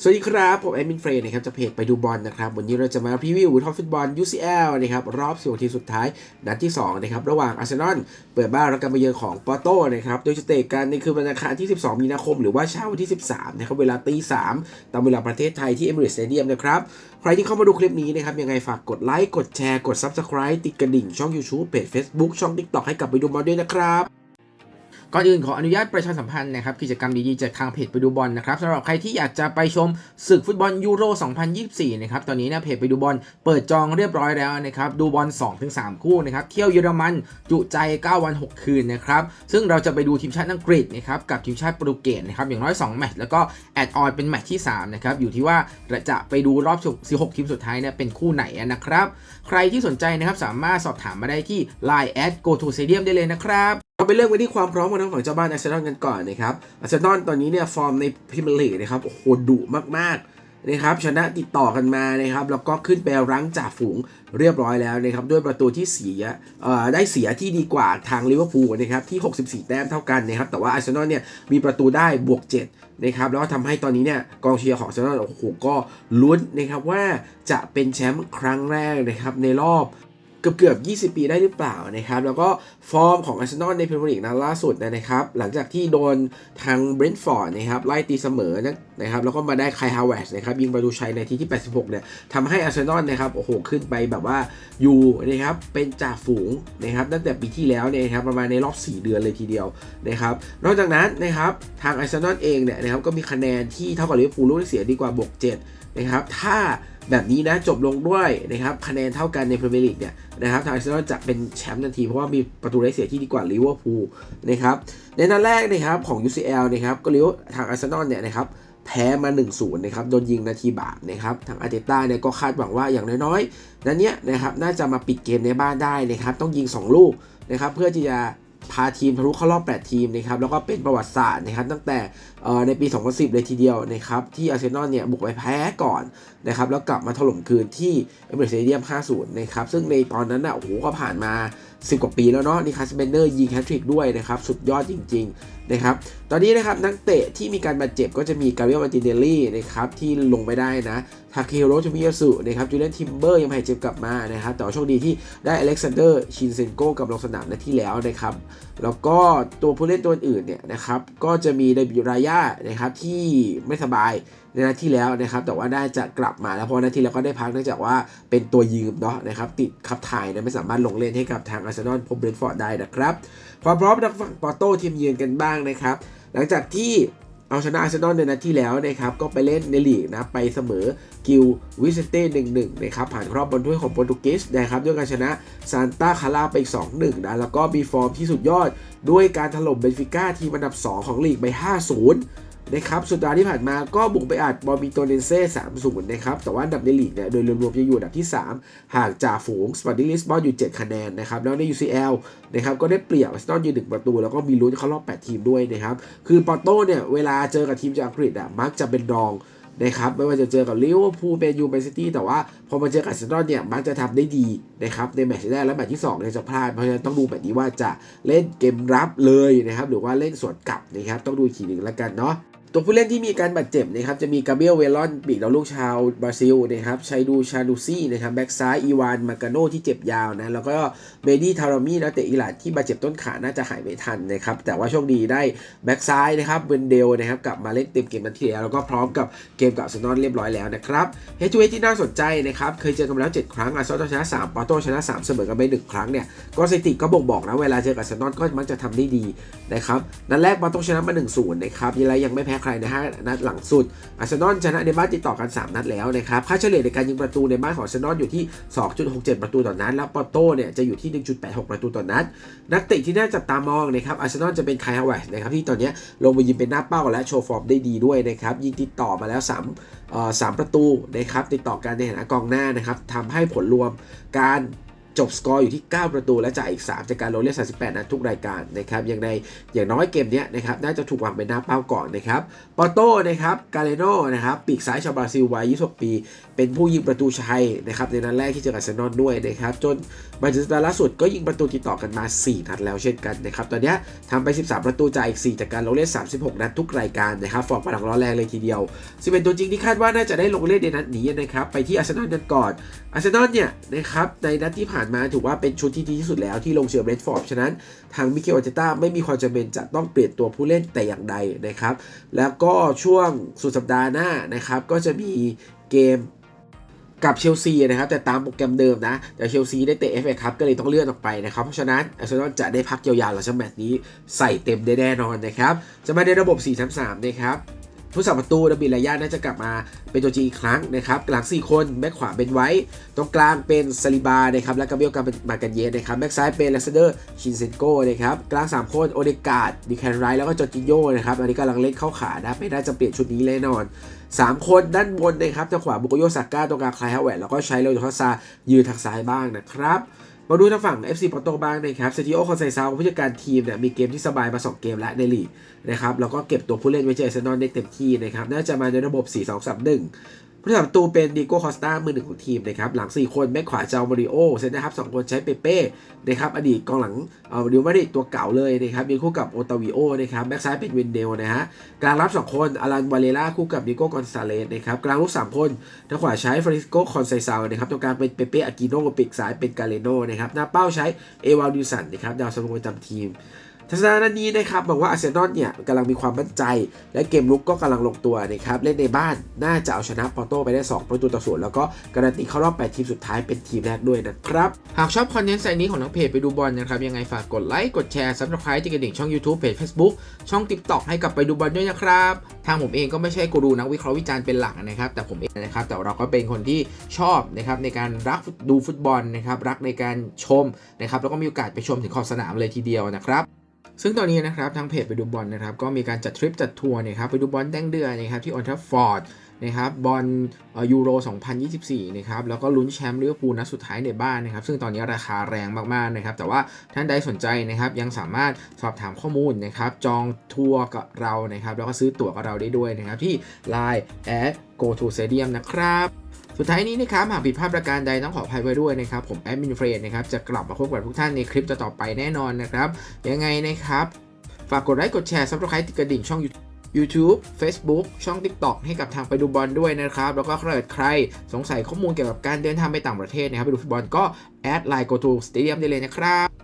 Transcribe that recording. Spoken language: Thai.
สวัสดีครับ ผมแอดมินเฟรนนะครับจะเพจไปดูบอลนะครับ วันนี้เราจะมาพรีวิวท็อปฟุตบอล UCL นะครับรอบสิบทีสุดท้ายนัดที่2นะครับระหว่างอาร์เซนอลเปิดบ้านรับการมาเยือนของปอร์โตนะครับโดยจะเตะกันในคืนวันอังคารที่ 12 มีนาคม หรือว่าเช้าวันที่ 13นะครับเวลาตี3ตามเวลาประเทศไทยที่ Emirates Stadium นะครับใครที่เข้ามาดูคลิปนี้นะครับยังไงฝากกดไลค์กดแชร์กด Subscribe ติดกระดิ่งช่อง YouTube เพจ Facebook ช่อง TikTok ให้กับไปดูบอลด้วยนะครับ ก่อนอื่นขออนุญาตประชาสัมพันธ์นะครับกิจกรรมดีๆจากทางเพจไปดูบอลนะครับสำหรับใครที่อยากจะไปชมศึกฟุตบอลยูโร 2024 นะครับตอนนี้เนะเพจไปดูบอลเปิดจองเรียบร้อยแล้วนะครับดูบอล 2-3 คู่นะครับเที่ยวเยอรมันจุใจ 9 วัน 6 คืนนะครับซึ่งเราจะไปดูทีมชาติอังกฤษนะครับกับทีมชาติโปรตุเกสนะครับอย่างน้อย 2 แมตช์แล้วก็แอดออนเป็นแมตช์ที่3นะครับอยู่ที่ว่าเราจะไปดูรอบ 16 ทีมสุดท้ายเนี่ยเป็นคู่ไหนนะครับใครที่สนใจนะครับสามารถสอบถามมาได้ที่ Line at go to stadium ได้เลยนะครับ เราไปเริ่มกันที่ความพร้อมของทั้งฝั่งเจ้าบ้านอาร์เซนอลกันก่อนนะครับอาร์เซนอลตอนนี้เนี่ยฟอร์มในพรีเมียร์ลีกนะครับโอ้โหดุมากๆนะครับชนะติดต่อกันมานะครับแล้วก็ขึ้นไปรั้งจ่าฝูงเรียบร้อยแล้วนะครับด้วยประตูที่เสียเอ่อได้เสียที่ดีกว่าทางลิเวอร์พูลนะครับที่ 64 แต้มเท่ากันนะครับแต่ว่าอาร์เซนอลเนี่ยมีประตูได้บวก 7 นะครับแล้วก็ทำให้ตอนนี้เนี่ยกองเชียร์ของอาร์เซนอลโอ้โหก็ลุ้นนะครับว่าจะเป็นแชมป์ครั้งแรกนะครับในรอบ เกือบเกือบ 20 ปีได้หรือเปล่านะครับ แล้วก็ฟอร์มของอาร์เซนอลในพรีเมียร์ลีกนัดล่าสุดนะครับ หลังจากที่โดนทางเบรนท์ฟอร์ดนะครับไล่ตีเสมอนะครับ แล้วก็มาได้ไคลฮาวเวสนะครับยิงประตูชัยในทีที่ 86 เนี่ยทำให้อาร์เซนอลนะครับโอ้โหขึ้นไปแบบว่าอยู่นะครับเป็นจ่าฝูงนะครับตั้งแต่ปีที่แล้วเนี่ยครับประมาณในรอบ 4 เดือนเลยทีเดียวนะครับนอกจากนั้นนะครับทางอาร์เซนอลเองเนี่ยนะครับก็มีคะแนนที่เท่ากับลิเวอร์พูลลูกได้เสียดีกว่าบวก7นะครับถ้า แบบนี้นะจบลงด้วยนะครับคะแนนเท่ากันในพรีเมียร์ลีกเนี่ยนะครับทางอาร์เซนอลจะเป็นแชมป์ทันที เพราะว่ามีประตูได้เสียที่ดีกว่าลิเวอร์พูลนะครับในนัดแรกนะครับของ UCL นะครับก็เลี้ยวทางอาร์เซนอลเนี่ยนะครับแพ้มา 1-0 นะครับ โดนยิงนาทีบาปนะครับ ทางอาร์เตต้าเนี่ยก็คาดหวังว่าอย่างน้อยๆ นั้นเนี้ยนะครับ น่าจะมาปิดเกมในบ้านได้นะครับ ต้องยิง 2 ลูกนะครับ เพื่อที่จะ พาทีมทะลุเข้ารอบ 8 ทีมนะครับแล้วก็เป็นประวัติศาสตร์นะครับตั้งแต่ในปี 2010 เลยทีเดียวนะครับที่อาร์เซนอลเนี่ยบุกไปแพ้ก่อนนะครับแล้วกลับมาถล่มคืนที่เอเมอเรสเตเดียม 50 นะครับซึ่งในตอนนั้นน่ะโอ้โหก็ผ่านมา 10 กว่าปีแล้วเนาะนิคัสเบนเนอร์ยิงแฮตทริกด้วยนะครับ สุดยอดจริง ๆ นะครับ ตอนนี้นะครับนักเตะที่มีการบาดเจ็บก็จะมีกาเบรียลมาติเนลลี่นะครับ ที่ลงไม่ได้นะทาเคโรจูมิยาสุนะครับจูเลียนทิมเบอร์ยังไม่หายเจ็บกลับมานะครับแต่ว่าโชคดีที่ได้อเล็กซานเดอร์ชินเซนโกกับลงสนามในที่แล้วนะครับแล้วก็ตัวผู้เล่นตัวอื่นเนี่ยนะครับ ก็จะมีเดบิวรายานะครับที่ไม่สบายในนัดที่แล้วนะครับ แต่ว่าน่าจะกลับมาแล้วเพราะนัดที่แล้วก็ได้พักเนื่องจากว่าเป็นตัวยืมเนาะนะครับ ติดขับถ่ายนะไม่สามารถลงเล่นให้กับทางอาร์เซนอลพบเบรนฟอร์ดได้นะครับ ความพร้อมทางฝั่งปอร์โต้ทีมเยือนกันบ้างนะครับ หลังจากที่ เอาชนะอาร์เซนอลในนัดที่แล้วนะครับก็ไปเล่นในลีกนะไปเสมอกิลวิเซเต้หนึ่งหนึ่งนะครับผ่านรอบบอลถ้วยของโปรตุเกสนะครับด้วยการชนะซานตาคาราไป 2-1นึ่งนะแล้วก็มีฟอร์มที่สุดยอด ด้วยการถล่มเบนฟิก้าทีมอันดับ 2 ของลีกไป 5-0 นะครับสุดท้ายที่ผ่านมาก็บุกไปอัดบอมิโตเนเซ่3-0นะครับ แต่ว่าดับในลีกเนี่ยโดยรวมๆยังอยู่อันดับที่ 3 ห่างจากฝูงสปอร์ติ้งลิสบอลอยู่ 7 คะแนนนะครับ แล้วใน UCL นะครับก็ได้เปรียบอาร์เซนอลยืนหนึ่งประตู แล้วก็มีลุ้นเข้ารอบ 8 ทีมด้วยนะครับ คือปอร์โต้เนี่ย เวลาเจอกับทีมจากอังกฤษอะมักจะเป็นรองนะครับไม่ว่าจะเจอกับลิเวอร์พูลเปนยูแมนซิตี้แต่ว่าพอมาเจอกับอาร์เซนอลเนี่ยมักจะทำได้ดีนะครับในแมตช์แรกและแมตช์ที่2เนี่ยจะพลาดเพราะฉะนั้นต้องดูแบบนี้ว่าจะเล่นเกมรับเลยนะครับหรือว่าเล่นสวนกลับนะครับต้องดูอีกทีหนึ่งแล้วกันเนาะ ตัวผู้เล่นที่มีการบาดเจ็บนะครับจะมีกาเบรียลเวลอนปีกดาวลูกชาวบราซิลนะครับชัยดูชาดูซี่นะครับแบ็กซ้ายอีวานมากาโนที่เจ็บยาวนะแล้วก็เมดี้ทารามีนะเตะอิหร่านที่บาดเจ็บต้นขาน่าจะหายไม่ทันนะครับแต่ว่าโชคดีได้แบ็กซ้ายนะครับเวนเดลนะครับกลับมาเล่นเต็มเกมนัดที่แล้วแล้วก็พร้อมกับเกมกับอาร์เซนอลเรียบร้อยแล้วนะครับเฮจูเอที่น่าสนใจนะครับเคยเจอกันมาแล้ว 7 ครั้งอาร์เซนอลชนะ3ปอร์โตชนะ 3 เสมอกันไป1ครั้งเนี่ยก็สถิติก็บ่งบอกนะเวลาเจอกับอาร์เซนอลก็มักจะทำได้ดีนะครับนัดแรกปอร์โตชนะมา1-0นะครับยังไงยังไม่แพ้ใครนะฮะนัดหลังสุดอาร์เซนอลชนะในบ้านติดต่อกัน 3 นัดแล้วนะครับค่าเฉลี่ยในการยิงประตูในบ้านของอาร์เซนอลอยู่ที่ 2.67 ประตูต่อนัดแล้วปอร์โต้เนี่ยจะอยู่ที่ 1.86 ประตูต่อนัด นักเตะที่น่าจับตามองนะครับอาร์เซนอลจะเป็นไคลฮาวเวสนะครับที่ตอนนี้ลงมายิงเป็นหน้าเป้าและโชว์ฟอร์มได้ดีด้วยนะครับยิงติดต่อมาแล้ว3เอ่อ3ประตูนะครับติดต่อกันในฐานะกองหน้านะครับทำให้ผลรวมการ จบสกอร์อยู่ที่ 9 ประตูและจ่ายอีก 3 จากการลงเล่น38นัดทุกรายการนะครับอย่างในอย่างน้อยเกมนี้นะครับน่าจะถูกวางเป็นหน้าเป้าก่อนนะครับปอโต้นะครับกาเลโนนะครับปีกซ้ายชาวบราซิลวัย26ปี เป็นผู้ยิงประตูชัยนะครับในนัดแรกที่เจอกับอาเซนอลด้วยนะครับจนมาจนตาล่าสุดก็ยิงประตูติดต่อกันมา 4 นัดแล้วเช่นกันนะครับตอนนี้ทำไป 13 ประตูจ่ายอีก 4 จากการลงเล่น 36 นัดทุกรายการนะครับฟอร์มกำลังร้อนแรงเลยทีเดียวซึ่งเป็นตัวจริงที่คาดว่าน่าจะได้ลงเล่นในนัดนี้นะครับไปที่อาร์เซนอลกันก่อนอาร์เซนอลเนี่ยนะครับในนัดที่ผ่านมาถือว่าเป็นชุดที่ดีที่สุดแล้วที่ลงเชียร์เบรนฟอร์ดฉะนั้นทางมิเคลอาร์เตต้าไม่มีความจำเป็นจะต้องเปลี่ยนตัวผู้เล่นแต่อย่างใดนะครับ แล้วก็ช่วงสุดสัปดาห์หน้านะครับ ก็จะมีเกมกับเชลซีนะครับ แต่ตามโปรแกรมเดิมนะ แต่เชลซีได้เตะเอฟเอคัพก็เลยต้องเลื่อนออกไปนะครับ เพราะฉะนั้นอาร์เซนอลจะได้พักยาวๆหลังจากแมตช์นี้ใส่เต็มได้แน่นอนนะครับ จะมาในระบบ 4-3-3 นะครับ ผู้สาประตูดาบิลายาน่าจะกลับมาเป็นตัวจริงอีกครั้งนะครับหลัง 4 คนแบ็คขวาเป็นไว้ ตรงกลางเป็นซาลิบานะครับและกาเบรียลกามากันเยสนะครับแบ็คซ้ายเป็นลาสเดอร์ชินเซนโกนะครับกลาง 3 คนโอเดกาดดิแคนไรแล้วก็จอร์จิโยนะครับอันนี้กำลังเล่นเข้าขานะไม่น่าจะเปลี่ยนชุดนี้แน่นอน 3 คนด้านบนนะครับทางขวาบุโกโยซาก้าตรงกลางคลายฮาวเวตแล้วก็ใช้เลโอทอซายืนทางซ้ายบ้างนะครับ มาดูทางฝั่ง FC ปอโตบ้างนะครับเซจิโอคอนไซซาวผู้จัดการทีมเนี่ยมีเกมที่สบายมา 2 เกมแล้วในลีกนะครับแล้วก็เก็บตัวผู้เล่นไว้เจอเซนอนได้เต็มที่นะครับน่าจะมาในระบบ 4-2-3-1 ผู้สาประตูเป็นดิโก้คอสตามือหนึ่งของทีมนะครับหลัง 4 คนแบ็คขวาเจ้ามาริโอเซนนะครับสองคนใช้เปเป้นะครับอดีตกองหลังเอ่อดิวมาริตัวเก่าเลยนะครับยืนคู่กับโอตาวิโอนะครับแบ็คซ้ายเป็นวินเดลนะฮะกลางรับ 2 คนอลันวาเลล่าคู่กับดิโก้กอนซาเลสนะครับกลางลูก3คนทางขวาใช้ฟริสโกคอนไซซาวนะครับตรงกลางเป็นเปเป้อากิโนปีกซ้ายเป็นกาเลโนนะครับหน้าเป้าใช้เอวาลดิสันนะครับดาวซันโวประจำทีม ทัศนะด้านนี้นะครับบอกว่าอาร์เซนอลเนี่ยกำลังมีความมั่นใจ และเกมลุกก็กำลังลงตัวนะครับเล่นในบ้านน่าจะเอาชนะปอร์โตไปได้ 2 ประตูต่อศูนย์แล้วก็การันตีเข้ารอบ 8 ทีมสุดท้ายเป็นทีมแรกด้วยนะครับ หากชอบคอนเทนต์ไซนี้ของนักเพจไปดูบอลนะครับ ยังไงฝากกดไลค์กดแชร์ซับสไครต์ที่กระดิ่งช่อง YouTube เพจ Facebook ช่อง TikTok ให้กับไปดูบอลด้วยนะครับ ทางผมเองก็ไม่ใช่กูรูนักวิเคราะห์วิจารณ์เป็นหลักนะครับแต่ผมเองนะครับแต่เราก็เป็นคนที่ชอบนะครับในการรักดูฟุตบอลนะครับรักในการชมนะครับแล้วก็มีโอกาสไปชมถึงขอบสนามเลยทีเดียวนะครับ ซึ่งตอนนี้นะครับทางเพจไปดูบอลนะครับก็มีการจัดทริปจัดทัวร์นะครับไปดูบอลแดงเดือนนะครับที่ออนทัฟฟอร์ดนะครับบอลยูโร 2024 นะครับแล้วก็ลุ้นแชมป์ลิเวอร์พูลนัดสุดท้ายในบ้านนะครับซึ่งตอนนี้ราคาแรงมากๆนะครับแต่ว่าท่านใดสนใจนะครับยังสามารถสอบถามข้อมูลนะครับจองทัวร์กับเรานะครับแล้วก็ซื้อตั๋วกับเราได้ด้วยนะครับที่ Line at go to stadium นะครับ สุดท้ายนี้นะครับหากผิดพลาดประการใดต้องขออภัยไว้ด้วยนะครับ ผมแอดมินเฟรนนะครับจะกลับมาพบกับทุกท่านในคลิปต่อๆไปแน่นอนนะครับ ยังไงนะครับ ฝากกดไลค์กดแชร์ซับสไครต์ติดกระดิ่งช่อง YouTube Facebook ช่อง TikTok ให้กับทางไปดูบอลด้วยนะครับ แล้วก็ถ้าเกิดใครสงสัยข้อมูลเกี่ยวกับการเดินทางไปต่างประเทศนะครับ ไปดูฟุตบอลก็แอดไลน์ go to stadium ได้เลยนะครับ